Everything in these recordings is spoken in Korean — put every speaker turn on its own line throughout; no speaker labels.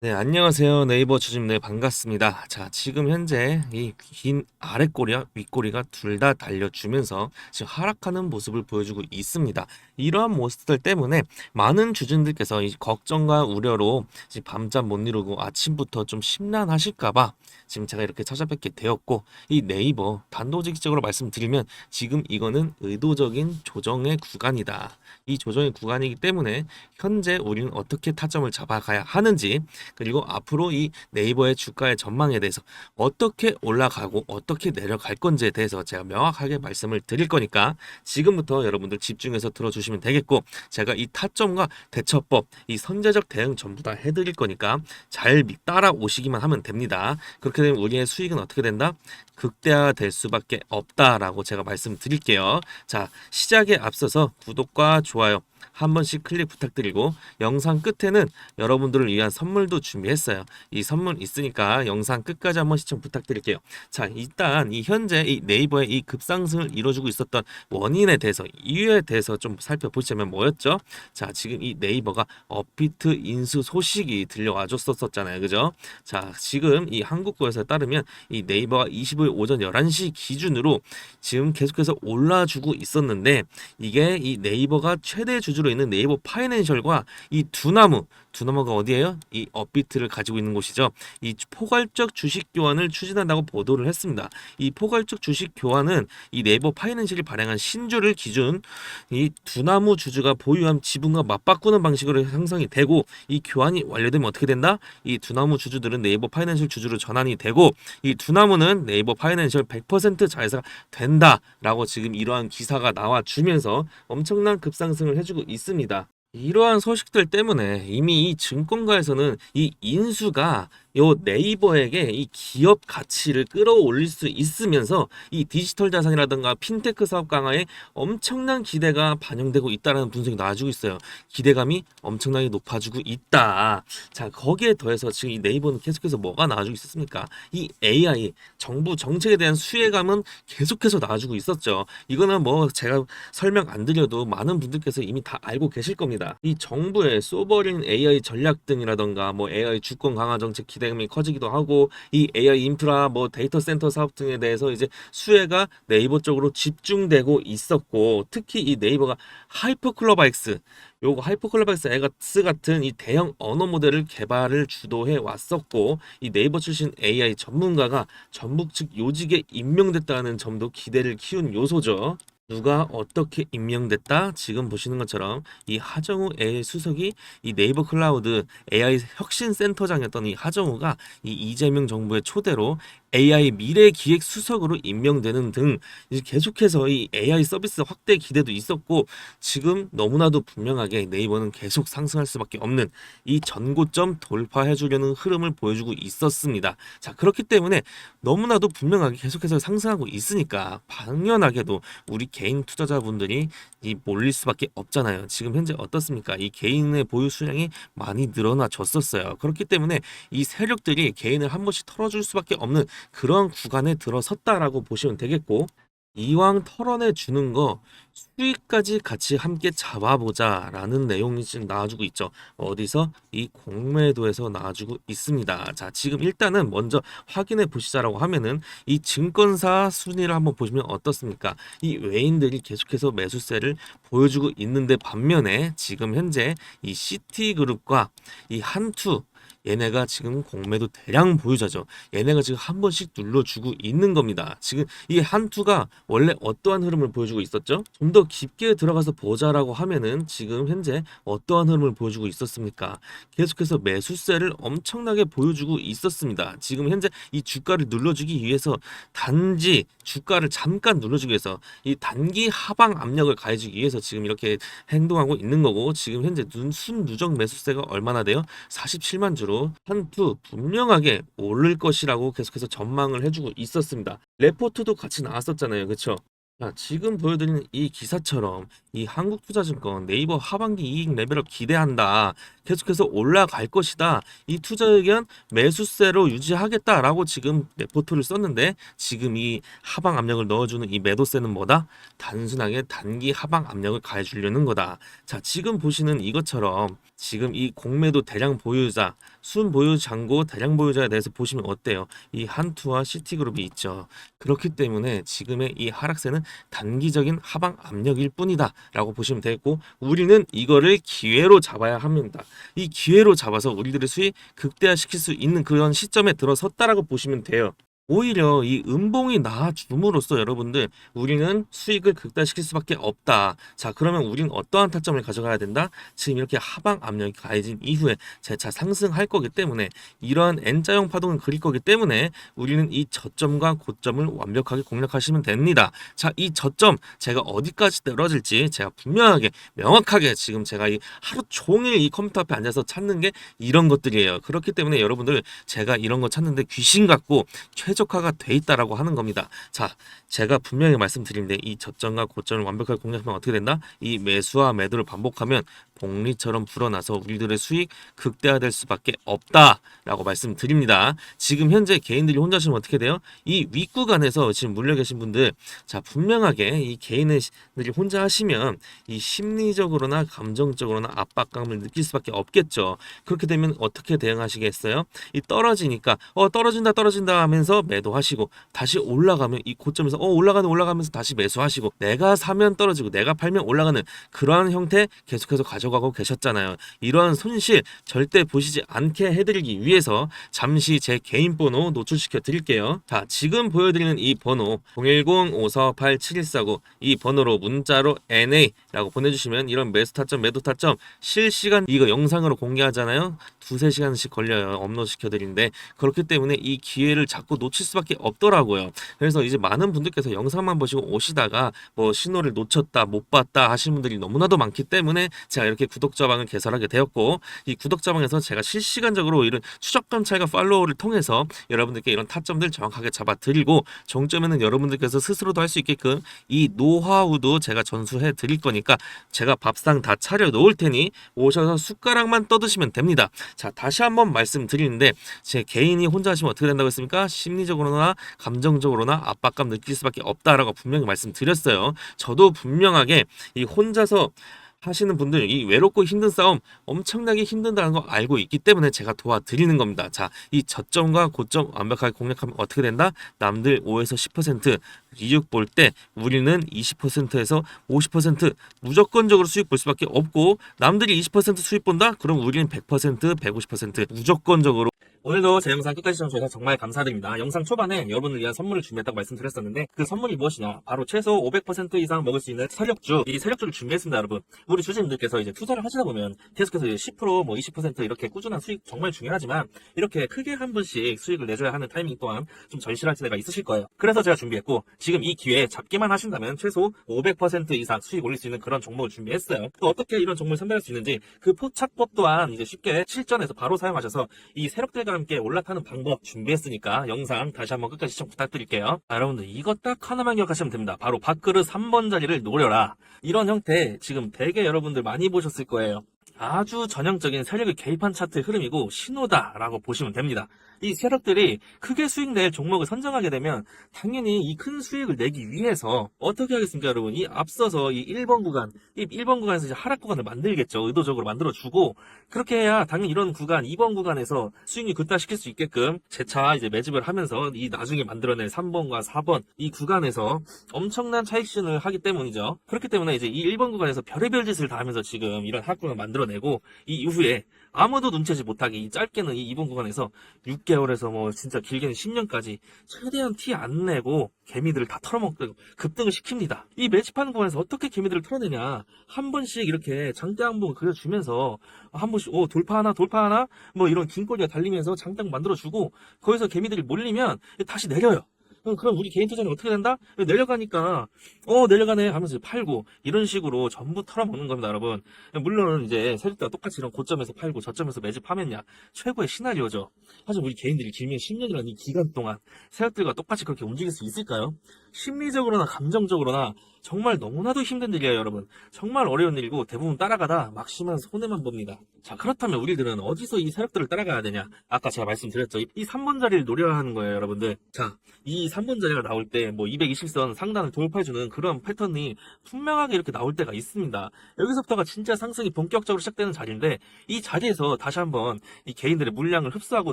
네, 안녕하세요. 네이버 주집 네, 반갑습니다. 자, 지금 현재 이 긴 아랫꼬리와 윗꼬리가 둘 다 달려주면서 지금 하락하는 모습을 보여주고 있습니다. 이러한 모습들 때문에 많은 주주들께서 이 걱정과 우려로 지금 밤잠 못 이루고 아침부터 좀 심란하실까봐 지금 제가 이렇게 찾아뵙게 되었고, 이 네이버 단도직입적으로 말씀드리면 지금 이거는 의도적인 조정의 구간이다. 이 조정의 구간이기 때문에 현재 우리는 어떻게 타점을 잡아가야 하는지 그리고 앞으로 이 네이버의 주가의 전망에 대해서 어떻게 올라가고 어떻게 내려갈 건지에 대해서 제가 명확하게 말씀을 드릴 거니까 지금부터 여러분들 집중해서 들어주시면 되겠고 제가 이 타점과 대처법, 이 선제적 대응 전부 다 해드릴 거니까 잘 미- 따라오시기만 하면 됩니다. 그렇게 되면 우리의 수익은 어떻게 된다? 극대화될 수밖에 없다라고 제가 말씀드릴게요. 자, 시작에 앞서서 구독과 좋아요 한 번씩 클릭 부탁드리고 영상 끝에는 여러분들을 위한 선물도 준비했어요. 이 선물 있으니까 영상 끝까지 한번 시청 부탁드릴게요. 자, 일단 이 현재 이 네이버의 이 급상승을 이루어주고 있었던 원인에 대해서 이유에 대해서 좀 살펴보시자면 뭐였죠? 자, 지금 이 네이버가 업비트 인수 소식이 들려와 줬었잖아요. 그죠? 자, 지금 이 한국거에서 따르면 이 네이버가 25일 오전 11시 기준으로 지금 계속해서 올라주고 있었는데 이게 이 네이버가 최대 주주로 있는 네이버 파이낸셜과 이 두나무 두나무가 어디예요? 이 업비트를 가지고 있는 곳이죠. 이 포괄적 주식 교환을 추진한다고 보도를 했습니다. 이 포괄적 주식 교환은 이 네이버 파이낸셜이 발행한 신주를 기준 이 두나무 주주가 보유한 지분과 맞바꾸는 방식으로 형성이 되고 이 교환이 완료되면 어떻게 된다? 이 두나무 주주들은 네이버 파이낸셜 주주로 전환이 되고 이 두나무는 네이버 파이낸셜 100% 자회사가 된다라고 지금 이러한 기사가 나와 주면서 엄청난 급상승을 해주고 있습니다. 이러한 소식들 때문에 이미 이 증권가에서는 이 인수가 요 네이버에게 이 기업 가치를 끌어올릴 수 있으면서 이 디지털 자산이라든가 핀테크 사업 강화에 엄청난 기대가 반영되고 있다는 분석이 나와주고 있어요. 기대감이 엄청나게 높아지고 있다. 자, 거기에 더해서 지금 이 네이버는 계속해서 뭐가 나와주고 있었습니까? 이 AI, 정부 정책에 대한 수혜감은 계속해서 나와주고 있었죠. 이거는 뭐 제가 설명 안 드려도 많은 분들께서 이미 다 알고 계실 겁니다. 이 정부의 쏘버린 AI 전략 등이라던가 뭐 AI 주권 강화 정책 기대감이 커지기도 하고 이 AI 인프라 뭐 데이터 센터 사업 등에 대해서 이제 수혜가 네이버 쪽으로 집중되고 있었고 특히 이 네이버가 하이퍼클로바익스 요거 하이퍼클로바익스 X 같은 이 대형 언어 모델을 개발을 주도해 왔었고 이 네이버 출신 AI 전문가가 전북 측 요직에 임명됐다는 점도 기대를 키운 요소죠. 누가 어떻게 임명됐다? 지금 보시는 것처럼 이 하정우 AI 수석이 이 네이버 클라우드 AI 혁신 센터장이었던 이 하정우가 이 이재명 정부의 초대로 AI 미래 기획 수석으로 임명되는 등 계속해서 이 AI 서비스 확대 기대도 있었고 지금 너무나도 분명하게 네이버는 계속 상승할 수밖에 없는 이 전고점 돌파해 주려는 흐름을 보여주고 있었습니다. 자, 그렇기 때문에 너무나도 분명하게 계속해서 상승하고 있으니까 당연하게도 우리 개인 투자자분들이 이 몰릴 수밖에 없잖아요. 지금 현재 어떻습니까? 이 개인의 보유 수량이 많이 늘어나졌었어요. 그렇기 때문에 이 세력들이 개인을 한 번씩 털어줄 수밖에 없는 그런 구간에 들어섰다라고 보시면 되겠고 이왕 털어내 주는 거 수익까지 같이 함께 잡아보자 라는 내용이 지금 나와주고 있죠. 어디서 이 공매도에서 나와주고 있습니다. 자, 지금 일단은 먼저 확인해 보시자라고 하면은 이 증권사 순위를 한번 보시면 어떻습니까? 이 외인들이 계속해서 매수세를 보여주고 있는데 반면에 지금 현재 이 시티그룹과 이 한투 얘네가 지금 공매도 대량 보유자죠. 얘네가 지금 한 번씩 눌러주고 있는 겁니다. 지금 이 한투가 원래 어떠한 흐름을 보여주고 있었죠? 좀 더 깊게 들어가서 보자라고 하면은 지금 현재 어떠한 흐름을 보여주고 있었습니까? 계속해서 매수세를 엄청나게 보여주고 있었습니다. 지금 현재 이 주가를 눌러주기 위해서 단지 주가를 잠깐 눌러주기 위해서 이 단기 하방 압력을 가해주기 위해서 지금 이렇게 행동하고 있는 거고 지금 현재 눈, 순 누적 매수세가 얼마나 돼요? 47만 주로 한투 분명하게 오를 것이라고 계속해서 전망을 해주고 있었습니다. 레포트도 같이 나왔었잖아요. 그렇죠? 자, 지금 보여드리는 이 기사처럼 이 한국투자증권 네이버 하반기 이익 레벨업 기대한다. 계속해서 올라갈 것이다. 이 투자 의견 매수세로 유지하겠다라고 지금 레포트를 썼는데 지금 이 하방 압력을 넣어주는 이 매도세는 뭐다? 단순하게 단기 하방 압력을 가해주려는 거다. 자, 지금 보시는 이것처럼 지금 이 공매도 대량 보유자, 순 보유 잔고 대량 보유자에 대해서 보시면 어때요? 이 한투와 시티그룹이 있죠. 그렇기 때문에 지금의 이 하락세는 단기적인 하방 압력일 뿐이다 라고 보시면 되겠고 우리는 이거를 기회로 잡아야 합니다. 이 기회로 잡아서 우리들의 수익 극대화시킬 수 있는 그런 시점에 들어섰다라고 보시면 돼요. 오히려 이 음봉이 나와줌으로써 여러분들 우리는 수익을 극대화시킬 수밖에 없다. 자 그러면 우리는 어떠한 타점을 가져가야 된다? 지금 이렇게 하방 압력이 가해진 이후에 재차 상승할 거기 때문에 이러한 N자형 파동을 그릴 거기 때문에 우리는 이 저점과 고점을 완벽하게 공략하시면 됩니다. 자 이 저점 제가 어디까지 떨어질지 제가 분명하게 명확하게 지금 제가 이 하루 종일 이 컴퓨터 앞에 앉아서 찾는 게 이런 것들이에요. 그렇기 때문에 여러분들 제가 이런 거 찾는데 귀신 같고 최 적화가 돼 있다라고 하는 겁니다. 자, 제가 분명히 말씀드리는데 이 저점과 고점을 완벽하게 공략하면 어떻게 된다? 이 매수와 매도를 반복하면 복리처럼 불어나서 우리들의 수익 극대화될 수밖에 없다라고 말씀드립니다. 지금 현재 개인들이 혼자 하시면 어떻게 돼요? 이 윗구간에서 지금 물려 계신 분들 자 분명하게 이 개인들이 혼자 하시면 이 심리적으로나 감정적으로나 압박감을 느낄 수밖에 없겠죠. 그렇게 되면 어떻게 대응하시겠어요? 이 떨어지니까 어 떨어진다 떨어진다 하면서 매도하시고 다시 올라가면 이 고점에서 어 올라가는 올라가면서 다시 매수하시고 내가 사면 떨어지고 내가 팔면 올라가는 그러한 형태 계속해서 가져가고 계셨잖아요. 이러한 손실 절대 보시지 않게 해드리기 위해서 잠시 제 개인 번호 노출시켜 드릴게요. 자 지금 보여드리는 이 번호 010-5487-7149 이 번호로 문자로 NA라고 보내주시면 이런 매수 타점 매도 타점 실시간 이거 영상으로 공개하잖아요. 두세 시간씩 걸려요. 업로드 시켜드리는데 그렇기 때문에 이 기회를 자꾸 놓칠 수밖에 없더라고요. 그래서 이제 많은 분들께서 영상만 보시고 오시다가 뭐 신호를 놓쳤다 못 봤다 하시는 분들이 너무나도 많기 때문에 제가 이렇게 구독자방을 개설하게 되었고 이 구독자방에서 제가 실시간적으로 이런 추적 감찰과 팔로우를 통해서 여러분들께 이런 타점들 정확하게 잡아 드리고 종점에는 여러분들께서 스스로도 할 수 있게끔 이 노하우도 제가 전수해 드릴 거니까 제가 밥상 다 차려 놓을 테니 오셔서 숟가락만 떠드시면 됩니다. 자 다시 한번 말씀드리는데 제 개인이 혼자 하시면 어떻게 된다고 했습니까? 심리적으로나 감정적으로나 압박감 느낄 수밖에 없다라고 분명히 말씀드렸어요. 저도 분명하게 이 혼자서 하시는 분들 이 외롭고 힘든 싸움 엄청나게 힘든다는 거 알고 있기 때문에 제가 도와드리는 겁니다. 자, 이 저점과 고점 완벽하게 공략하면 어떻게 된다? 남들 5에서 10% 이익 볼 때 우리는 20%에서 50% 무조건적으로 수익 볼 수밖에 없고 남들이 20% 수익 본다? 그럼 우리는 100%, 150% 무조건적으로 오늘도 제 영상 끝까지 시청해주셔서 정말 감사드립니다. 영상 초반에 여러분을 위한 선물을 준비했다고 말씀드렸었는데 그 선물이 무엇이냐? 바로 최소 500% 이상 먹을 수 있는 세력주 이 세력주를 준비했습니다, 여러분. 우리 주주님들께서 이제 투자를 하시다 보면 계속해서 이제 10%, 뭐 20% 이렇게 꾸준한 수익 정말 중요하지만 이렇게 크게 한 번씩 수익을 내줘야 하는 타이밍 또한 좀 절실할 때가 있으실 거예요. 그래서 제가 준비했고 지금 이 기회에 잡기만 하신다면 최소 500% 이상 수익 올릴 수 있는 그런 종목을 준비했어요. 또 어떻게 이런 종목을 선별할 수 있는지 그 포착법 또한 이제 쉽게 실전에서 바로 사용하셔서 이 세력들 과 함께 올라타는 방법 준비했으니까 영상 다시 한번 끝까지 시청 부탁드릴게요. 아, 여러분들 이거 딱 하나만 기억하시면 됩니다. 바로 밥그릇 3번 자리를 노려라. 이런 형태 지금 되게 여러분들 많이 보셨을 거예요. 아주 전형적인 세력을 개입한 차트 흐름이고 신호다라고 보시면 됩니다. 이 세력들이 크게 수익 낼 종목을 선정하게 되면 당연히 이 큰 수익을 내기 위해서 어떻게 하겠습니까, 여러분? 이 앞서서 이 1번 구간, 이 1번 구간에서 이제 하락 구간을 만들겠죠. 의도적으로 만들어주고 그렇게 해야 당연히 이런 구간, 2번 구간에서 수익률 극대화시킬 수 있게끔 재차 이제 매집을 하면서 이 나중에 만들어낼 3번과 4번 이 구간에서 엄청난 차익 실현을 하기 때문이죠. 그렇기 때문에 이제 이 1번 구간에서 별의별 짓을 다 하면서 지금 이런 하락구간을 만들어 내고 이 이후에 아무도 눈치채지 못하게 이 짧게는 이 2번 구간에서 6개월에서 뭐 진짜 길게는 10년까지 최대한 티 안 내고 개미들을 다 털어먹고 급등을 시킵니다. 이 매집하는 구간에서 어떻게 개미들을 털어내냐 한 번씩 이렇게 장대 항봉을 그려주면서 한 번씩 오 돌파 하나 돌파 하나 뭐 이런 긴 꼬리가 달리면서 장대 만들어주고 거기서 개미들이 몰리면 다시 내려요. 그럼- 우리 개인 투자는 어떻게 된다? 내려가니까 어 내려가네 하면서 팔고 이런 식으로 전부 털어먹는 겁니다 여러분 물론 이제 세력대가 똑같이 이런 고점에서 팔고 저점에서 매집하면야 최고의 시나리오죠 하지만 우리 개인들이 길면 10년이라는 이 기간 동안 세력들과 똑같이 그렇게 움직일 수 있을까요? 심리적으로나 감정적으로나 정말 너무나도 힘든 일이에요, 여러분. 정말 어려운 일이고 대부분 따라가다 막심한 손해만 봅니다. 자, 그렇다면 우리들은 어디서 이 세력들을 따라가야 되냐? 아까 제가 말씀드렸죠. 이, 이 3번 자리를 노려야 하는 거예요, 여러분들. 자, 이 3번 자리가 나올 때 뭐 220선 상단을 돌파해주는 그런 패턴이 분명하게 이렇게 나올 때가 있습니다. 여기서부터가 진짜 상승이 본격적으로 시작되는 자리인데 이 자리에서 다시 한번 이 개인들의 물량을 흡수하고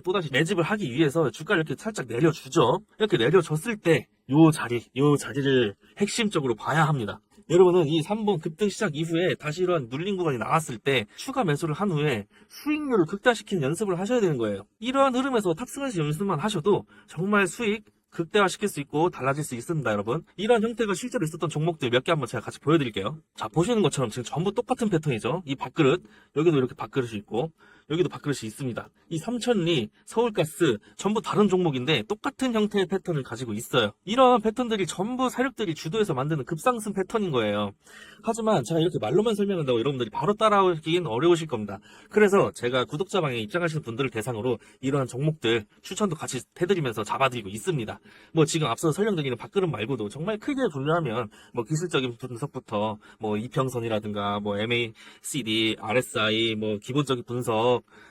또다시 매집을 하기 위해서 주가를 이렇게 살짝 내려주죠. 이렇게 내려줬을 때 요 자리, 요 자리를 핵심적으로 봐야 합니다. 여러분은 이 3번 급등 시작 이후에 다시 이런 눌린 구간이 나왔을 때 추가 매수를 한 후에 수익률을 극대화시키는 연습을 하셔야 되는 거예요. 이러한 흐름에서 탑승하시 연습만 하셔도 정말 수익 극대화시킬 수 있고 달라질 수 있습니다, 여러분. 이런 형태가 실제로 있었던 종목들 몇 개 한번 제가 같이 보여드릴게요. 자, 보시는 것처럼 지금 전부 똑같은 패턴이죠. 이 밥그릇, 여기도 이렇게 밥그릇이 있고, 여기도 밥그릇이 있습니다. 이 삼천리, 서울가스, 전부 다른 종목인데 똑같은 형태의 패턴을 가지고 있어요. 이러한 패턴들이 전부 세력들이 주도해서 만드는 급상승 패턴인 거예요. 하지만 제가 이렇게 말로만 설명한다고 여러분들이 바로 따라오기는 어려우실 겁니다. 그래서 제가 구독자방에 입장하시는 분들을 대상으로 이러한 종목들 추천도 같이 해드리면서 잡아드리고 있습니다. 뭐 지금 앞서 설명드리는 밥그릇 말고도 정말 크게 분류하면 뭐 기술적인 분석부터 뭐 이평선이라든가 뭐 MACD, RSI, 뭐 기본적인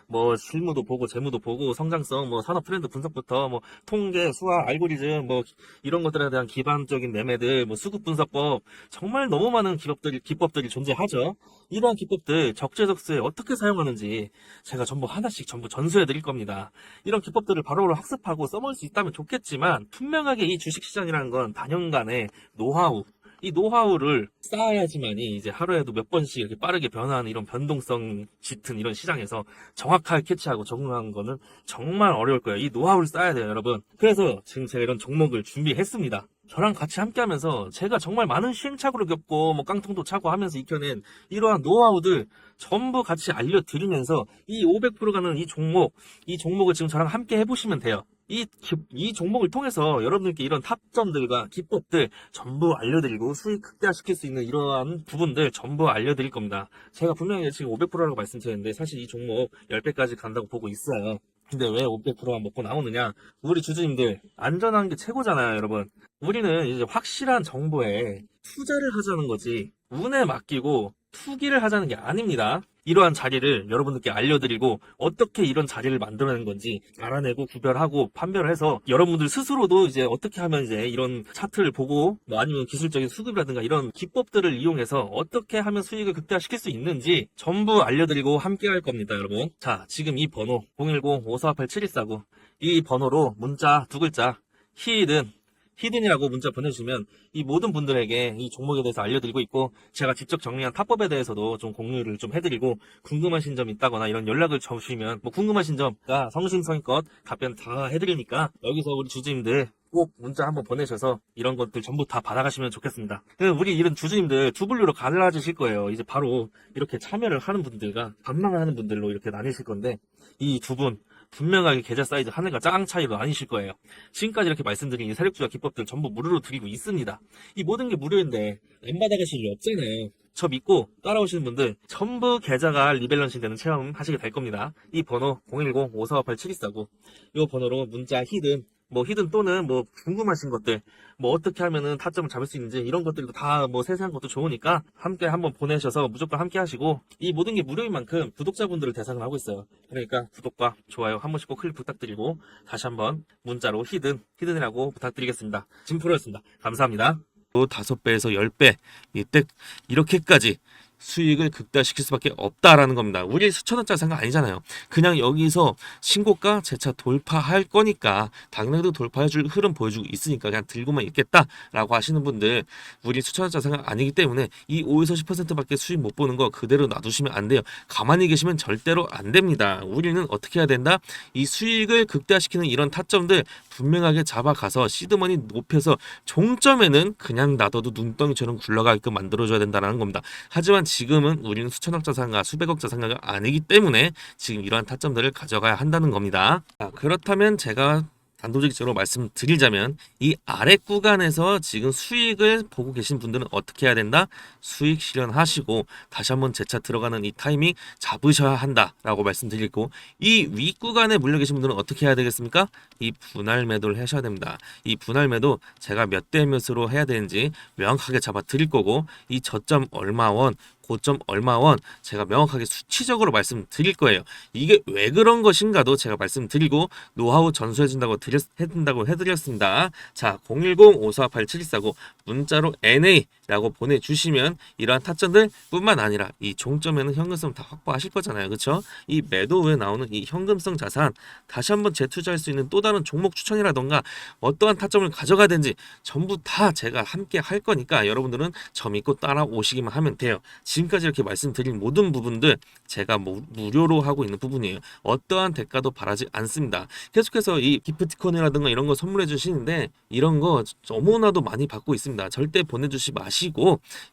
뭐 실무도 보고 재무도 보고 성장성, 뭐 산업 트렌드 분석부터 뭐 통계, 수학, 알고리즘 뭐 이런 것들에 대한 기반적인 매매들, 뭐 수급 분석법 정말 너무 많은 기법들이 기법들이 존재하죠. 이러한 기법들 적재적소에 어떻게 사용하는지 제가 전부 하나씩 전부 전수해 드릴 겁니다. 이런 기법들을 바로바로 학습하고 써먹을 수 있다면 좋겠지만 분명하게 이 주식시장이라는 건 단연간의 노하우 이 노하우를 쌓아야지만이 이제 하루에도 몇 번씩 이렇게 빠르게 변화하는 이런 변동성 짙은 이런 시장에서 정확하게 캐치하고 적응하는 거는 정말 어려울 거예요. 이 노하우를 쌓아야 돼요, 여러분. 그래서 지금 제가 이런 종목을 준비했습니다. 저랑 같이 함께 하면서 제가 정말 많은 시행착오를 겪고 뭐 깡통도 차고 하면서 익혀낸 이러한 노하우들 전부 같이 알려드리면서 이 500% 가는 이 종목, 이 종목을 지금 저랑 함께 해보시면 돼요. 이, 기- 이 종목을 통해서 여러분들께 이런 탑점들과 기법들 전부 알려드리고 수익 극대화시킬 수 있는 이러한 부분들 전부 알려드릴 겁니다. 제가 분명히 지금 500%라고 말씀드렸는데 사실 이 종목 10배까지 간다고 보고 있어요. 근데 왜 500%만 먹고 나오느냐? 우리 주주님들 안전한 게 최고잖아요, 여러분. 우리는 이제 확실한 정보에 투자를 하자는 거지 운에 맡기고 투기를 하자는 게 아닙니다. 이러한 자리를 여러분들께 알려드리고 어떻게 이런 자리를 만들어낸 건지 알아내고 구별하고 판별을 해서 여러분들 스스로도 이제 어떻게 하면 이제 이런 차트를 보고 뭐 아니면 기술적인 수급이라든가 이런 기법들을 이용해서 어떻게 하면 수익을 극대화시킬 수 있는지 전부 알려드리고 함께 할 겁니다, 여러분. 자, 지금 이 번호 010-5488-7149 이 번호로 문자 두 글자 히든 히든이라고 문자 보내주시면 이 모든 분들에게 이 종목에 대해서 알려드리고 있고 제가 직접 정리한 탑법에 대해서도 좀 공유를 좀 해드리고 궁금하신 점 있다거나 이런 연락을 주시면 뭐 궁금하신 점과 성심성의껏 답변 다 해드리니까 여기서 우리 주주님들 꼭 문자 한번 보내셔서 이런 것들 전부 다 받아가시면 좋겠습니다. 그 우리 이런 주주님들 두 분류로 갈라지실 거예요. 이제 바로 이렇게 참여를 하는 분들과 반망을 하는 분들로 이렇게 나뉘실 건데 이 두 분 분명하게 계좌 사이즈 하늘과 짱 차이로 나뉘실 거예요. 지금까지 이렇게 말씀드린 이 세력주와 기법들 전부 무료로 드리고 있습니다. 이 모든 게 무료인데 안 받아가실 일 없잖아요. 저 믿고 따라오시는 분들 전부 계좌가 리밸런싱 되는 체험 하시게 될 겁니다. 이 번호 010-5458-7249 이 번호로 문자 히든 뭐 히든 또는 뭐 궁금하신 것들 뭐 어떻게 하면은 타점을 잡을 수 있는지 이런 것들도 다 뭐 세세한 것도 좋으니까 함께 한번 보내셔서 무조건 함께 하시고 이 모든 게 무료인 만큼 구독자분들을 대상으로 하고 있어요. 그러니까 구독과 좋아요 한 번씩 꼭 클릭 부탁드리고 다시 한번 문자로 히든 히든이라고 부탁드리겠습니다. 진프로였습니다. 감사합니다. 또 다섯 배에서 열배 이때 이렇게까지 수익을 극대화시킬 수밖에 없다라는 겁니다. 우리 수천 원짜리 생각 아니잖아요. 그냥 여기서 신고가 재차 돌파할 거니까 당장도 돌파해줄 흐름 보여주고 있으니까 그냥 들고만 있겠다라고 하시는 분들 우리 수천 원짜리 생각 아니기 때문에 이 5에서 10%밖에 수익 못 보는 거 그대로 놔두시면 안 돼요. 가만히 계시면 절대로 안 됩니다. 우리는 어떻게 해야 된다? 이 수익을 극대화시키는 이런 타점들 분명하게 잡아가서 시드머니 높여서 종점에는 그냥 놔둬도 눈덩이처럼 굴러가게끔 만들어줘야 된다는 겁니다. 하지만 지금은 우리는 수천억 자산가, 수백억 자산가가 아니기 때문에 지금 이러한 타점들을 가져가야 한다는 겁니다. 자, 그렇다면 제가 단도직입적으로 말씀드리자면 이 아래 구간에서 지금 수익을 보고 계신 분들은 어떻게 해야 된다? 수익 실현하시고 다시 한번 재차 들어가는 이 타이밍 잡으셔야 한다라고 말씀드리고 이 위 구간에 물려 계신 분들은 어떻게 해야 되겠습니까? 이 분할 매도를 하셔야 됩니다. 이 분할 매도 제가 몇 대 몇으로 해야 되는지 명확하게 잡아 드릴 거고 이 저점 얼마 원 고점 얼마 원 제가 명확하게 수치적으로 말씀드릴 거예요. 이게 왜 그런 것인가도 제가 말씀드리고 노하우 전수해 준다고 드렸 해준다고 해드렸습니다. 자 010-5487-749 문자로 NA 라고 보내주시면 이러한 타점들 뿐만 아니라 이 종점에는 현금성 다 확보하실 거잖아요, 그렇죠? 이 매도 후에 나오는 이 현금성 자산 다시 한번 재투자할 수 있는 또 다른 종목 추천이라던가 어떠한 타점을 가져가야 되는지 전부 다 제가 함께 할 거니까 여러분들은 저 믿고 따라오시기만 하면 돼요. 지금까지 이렇게 말씀드린 모든 부분들 제가 무, 무료로 하고 있는 부분이에요. 어떠한 대가도 바라지 않습니다. 계속해서 이 기프티콘이라든가 이런 거 선물해 주시는데 이런 거 너무나도 많이 받고 있습니다. 절대 보내주시 마시고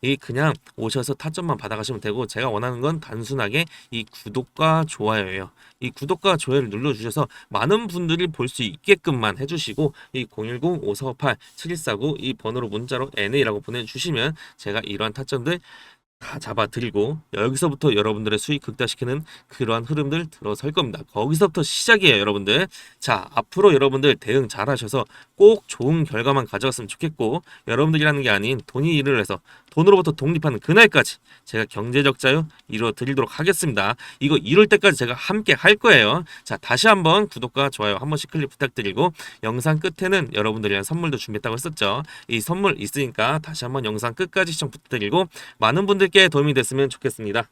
이 그냥 오셔서 타점만 받아가시면 되고 제가 원하는 건 단순하게 이 구독과 좋아요예요. 이 구독과 좋아요를 눌러주셔서 많은 분들이 볼 수 있게끔만 해주시고 이 010-5458-7149 이 번호로 문자로 NA라고 보내주시면 제가 이러한 타점들 다 잡아드리고 여기서부터 여러분들의 수익 극대화시키는 그러한 흐름들 들어설 겁니다. 거기서부터 시작이에요, 여러분들. 자, 앞으로 여러분들 대응 잘하셔서 꼭 좋은 결과만 가져갔으면 좋겠고 여러분들이라는 게 아닌 돈이 일을 해서 돈으로부터 독립하는 그날까지 제가 경제적 자유 이루어 드리도록 하겠습니다. 이거 이룰 때까지 제가 함께 할 거예요. 자, 다시 한번 구독과 좋아요 한 번씩 클릭 부탁드리고 영상 끝에는 여러분들이 위한 선물도 준비했다고 했었죠. 이 선물 있으니까 다시 한번 영상 끝까지 시청 부탁드리고 많은 분들 께 도움이 됐으면 좋겠습니다.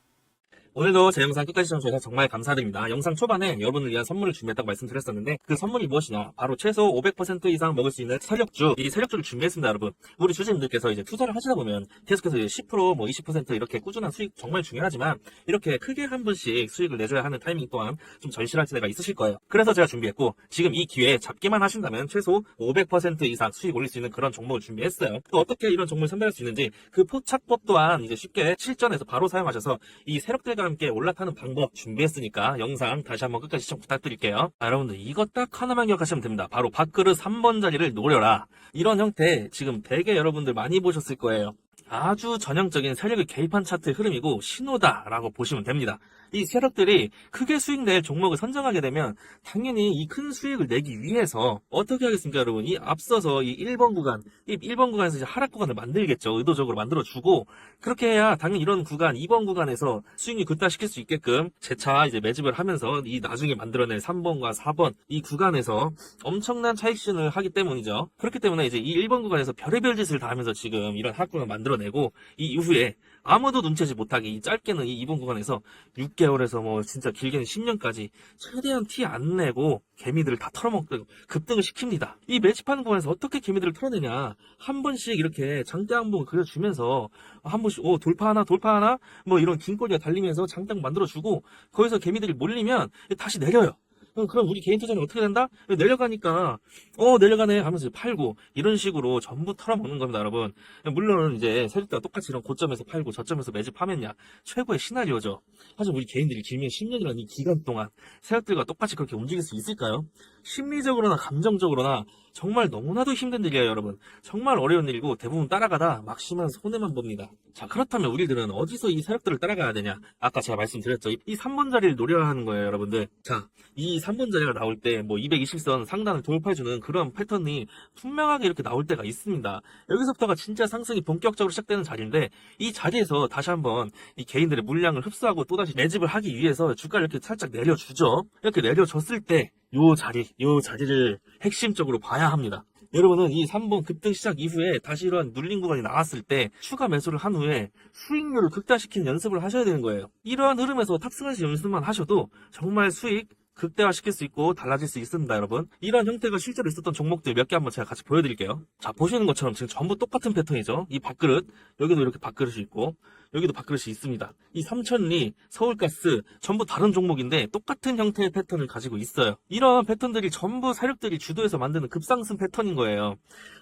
오늘도 제 영상 끝까지 시청해주셔서 정말 감사드립니다. 영상 초반에 여러분을 위한 선물을 준비했다고 말씀드렸었는데 그 선물이 무엇이냐? 바로 최소 500% 이상 먹을 수 있는 세력주 이 세력주를 준비했습니다, 여러분. 우리 주주님들께서 이제 투자를 하시다 보면 계속해서 이제 10%, 뭐 20% 이렇게 꾸준한 수익 정말 중요하지만 이렇게 크게 한 번씩 수익을 내줘야 하는 타이밍 또한 좀 절실할 때가 있으실 거예요. 그래서 제가 준비했고 지금 이 기회에 잡기만 하신다면 최소 500% 이상 수익 올릴 수 있는 그런 종목을 준비했어요. 또 어떻게 이런 종목을 선별할 수 있는지 그 포착법 또한 이제 쉽게 실전에서 바로 사용하셔서 이 세력들과 함께 올라타는 방법 준비했으니까 영상 다시 한번 끝까지 시청 부탁드릴게요. 아, 여러분들 이거 딱 하나만 기억하시면 됩니다. 바로 밥그릇 3번 자리를 노려라. 이런 형태 지금 되게 여러분들 많이 보셨을 거예요. 아주 전형적인 세력을 개입한 차트 흐름이고 신호다라고 보시면 됩니다. 이 세력들이 크게 수익 낼 종목을 선정하게 되면 당연히 이 큰 수익을 내기 위해서 어떻게 하겠습니까, 여러분? 이 앞서서 이 1번 구간, 이 1번 구간에서 이제 하락 구간을 만들겠죠. 의도적으로 만들어주고 그렇게 해야 당연히 이런 구간, 2번 구간에서 수익률 극대화시킬 수 있게끔 재차 이제 매집을 하면서 이 나중에 만들어낼 3번과 4번 이 구간에서 엄청난 차익 실현을 하기 때문이죠. 그렇기 때문에 이제 이 1번 구간에서 별의별 짓을 다 하면서 지금 이런 하락구간을 만들어내고 이 이후에 아무도 눈치채지 못하게 이 짧게는 이 2번 구간에서 6개월에서 뭐 진짜 길게는 10년까지 최대한 티 안 내고 개미들을 다 털어먹고 급등을 시킵니다. 이 매집하는 구간에서 어떻게 개미들을 털어내냐 한 번씩 이렇게 장대 항봉을 그려주면서 한 번씩 오 돌파 하나 돌파 하나 뭐 이런 긴 꼬리가 달리면서 장대 만들어주고 거기서 개미들이 몰리면 다시 내려요. 어, 그럼 우리 개인 투자는 어떻게 된다? 내려가니까 어 내려가네 하면서 팔고 이런 식으로 전부 털어먹는 겁니다 여러분 물론 이제 세력대가 똑같이 이런 고점에서 팔고 저점에서 매집하면야 최고의 시나리오죠 하지만 우리 개인들이 길면 10년이라는 이 기간 동안 세력들과 똑같이 그렇게 움직일 수 있을까요? 심리적으로나 감정적으로나 정말 너무나도 힘든 일이에요 여러분. 정말 어려운 일이고 대부분 따라가다 막심한 손해만 봅니다. 자 그렇다면 우리들은 어디서 이 세력들을 따라가야 되냐? 아까 제가 말씀드렸죠. 이 3번 자리를 노려야 하는 거예요 여러분들. 자 이 3번 자리가 나올 때 뭐 220선 상단을 돌파해주는 그런 패턴이 분명하게 이렇게 나올 때가 있습니다. 여기서부터가 진짜 상승이 본격적으로 시작되는 자리인데 이 자리에서 다시 한번 이 개인들의 물량을 흡수하고 또다시 매집을 하기 위해서 주가를 이렇게 살짝 내려주죠. 이렇게 내려줬을 때 요 자리, 요 자리를 핵심적으로 봐야 합니다. 여러분은 이 3번 급등 시작 이후에 다시 이런 눌린 구간이 나왔을 때 추가 매수를 한 후에 수익률을 극대화시키는 연습을 하셔야 되는 거예요. 이러한 흐름에서 탑승하시 연습만 하셔도 정말 수익 극대화시킬 수 있고 달라질 수 있습니다, 여러분. 이런 형태가 실제로 있었던 종목들 몇 개 한번 제가 같이 보여드릴게요. 자, 보시는 것처럼 지금 전부 똑같은 패턴이죠. 이 밥그릇, 여기도 이렇게 밥그릇이 있고, 여기도 밥그릇이 있습니다. 이 삼천리, 서울가스 전부 다른 종목인데 똑같은 형태의 패턴을 가지고 있어요. 이러한 패턴들이 전부 세력들이 주도해서 만드는 급상승 패턴인 거예요.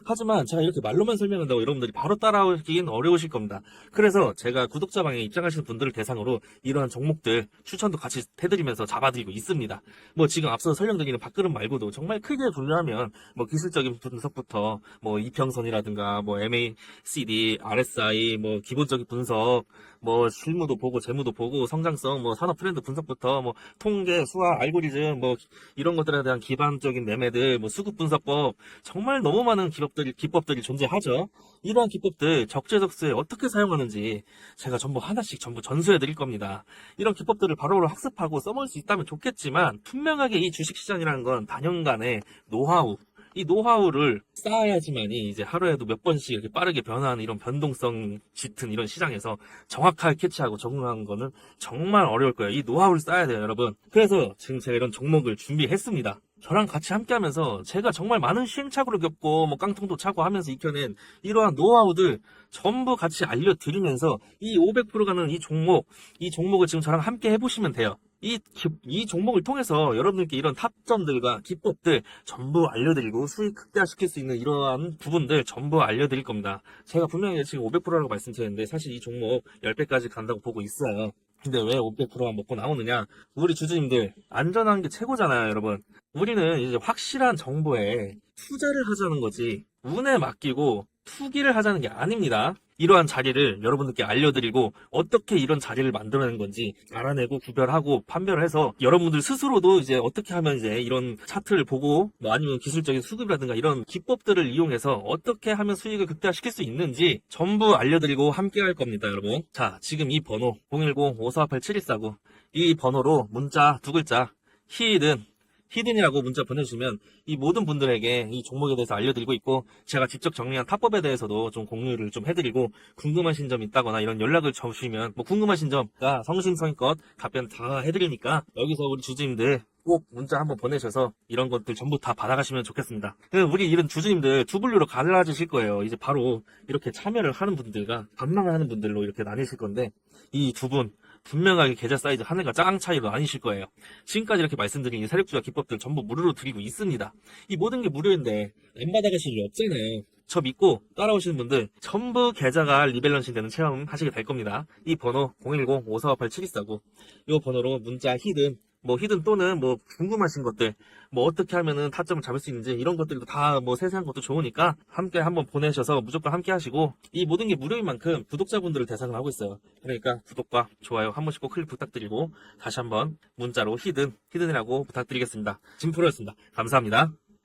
하지만 제가 이렇게 말로만 설명한다고 여러분들이 바로 따라오긴 어려우실 겁니다. 그래서 제가 구독자방에 입장하시는 분들을 대상으로 이러한 종목들 추천도 같이 해드리면서 잡아드리고 있습니다. 뭐 지금 앞서 설명드리는 밥그릇 말고도 정말 크게 분류하면 뭐 기술적인 분석부터 뭐 이평선이라든가 뭐 MACD, RSI, 뭐 기본적인 분석, 뭐 실무도 보고 재무도 보고 성장성, 뭐 산업 트렌드 분석부터 뭐 통계, 수학, 알고리즘 뭐 이런 것들에 대한 기반적인 매매들, 뭐 수급 분석법 정말 너무 많은 기법들이 기법들이 존재하죠. 이러한 기법들 적재적소에 어떻게 사용하는지 제가 전부 하나씩 전부 전수해 드릴 겁니다. 이런 기법들을 바로바로 학습하고 써먹을 수 있다면 좋겠지만 분명하게 이 주식시장이라는 건 단연간의 노하우 이 노하우를 쌓아야지만이 이제 하루에도 몇 번씩 이렇게 빠르게 변화하는 이런 변동성 짙은 이런 시장에서 정확하게 캐치하고 적응하는 거는 정말 어려울 거예요. 이 노하우를 쌓아야 돼요, 여러분. 그래서 지금 제가 이런 종목을 준비했습니다. 저랑 같이 함께 하면서 제가 정말 많은 시행착오를 겪고 뭐 깡통도 차고 하면서 익혀낸 이러한 노하우들 전부 같이 알려드리면서 이 500% 가는 이 종목, 이 종목을 지금 저랑 함께 해보시면 돼요. 이, 기- 이 종목을 통해서 여러분들께 이런 탑점들과 기법들 전부 알려드리고 수익 극대화시킬 수 있는 이러한 부분들 전부 알려드릴 겁니다. 제가 분명히 지금 500%라고 말씀드렸는데 사실 이 종목 10배까지 간다고 보고 있어요. 근데 왜 500%만 먹고 나오느냐? 우리 주주님들 안전한 게 최고잖아요, 여러분. 우리는 이제 확실한 정보에 투자를 하자는 거지 운에 맡기고 투기를 하자는 게 아닙니다. 이러한 자리를 여러분들께 알려드리고 어떻게 이런 자리를 만들어낸 건지 알아내고 구별하고 판별을 해서 여러분들 스스로도 이제 어떻게 하면 이제 이런 차트를 보고 뭐 아니면 기술적인 수급이라든가 이런 기법들을 이용해서 어떻게 하면 수익을 극대화시킬 수 있는지 전부 알려드리고 함께 할 겁니다, 여러분. 자, 지금 이 번호 010-5488-7149이 번호로 문자 두 글자 히든 히든이라고 문자 보내주시면 이 모든 분들에게 이 종목에 대해서 알려드리고 있고 제가 직접 정리한 탑법에 대해서도 좀 공유를 좀 해드리고 궁금하신 점 있다거나 이런 연락을 주시면 뭐 궁금하신 점과 성심성의껏 답변 다 해드리니까 여기서 우리 주주님들 꼭 문자 한번 보내셔서 이런 것들 전부 다 받아가시면 좋겠습니다. 그 우리 이런 주주님들 두 분류로 갈라지실 거예요. 이제 바로 이렇게 참여를 하는 분들과 반망을 하는 분들로 이렇게 나뉘실 건데 이 두 분 분명하게 계좌 사이즈 하늘과 짱 차이로 나뉘실 거예요. 지금까지 이렇게 말씀드린 이 세력주와 기법들 전부 무료로 드리고 있습니다. 이 모든 게 무료인데 안 받아가실 일 없잖아요. 저 믿고 따라오시는 분들 전부 계좌가 리밸런싱 되는 체험 하시게 될 겁니다. 이 번호 010-5458-7249 이 번호로 문자 히든 뭐 히든 또는 뭐 궁금하신 것들 뭐 어떻게 하면은 타점을 잡을 수 있는지 이런 것들도 다 뭐 세세한 것도 좋으니까 함께 한번 보내셔서 무조건 함께 하시고 이 모든 게 무료인 만큼 구독자분들을 대상으로 하고 있어요. 그러니까 구독과 좋아요 한 번씩 꼭 클릭 부탁드리고 다시 한번 문자로 히든 히든이라고 부탁드리겠습니다. 진프로였습니다. 감사합니다.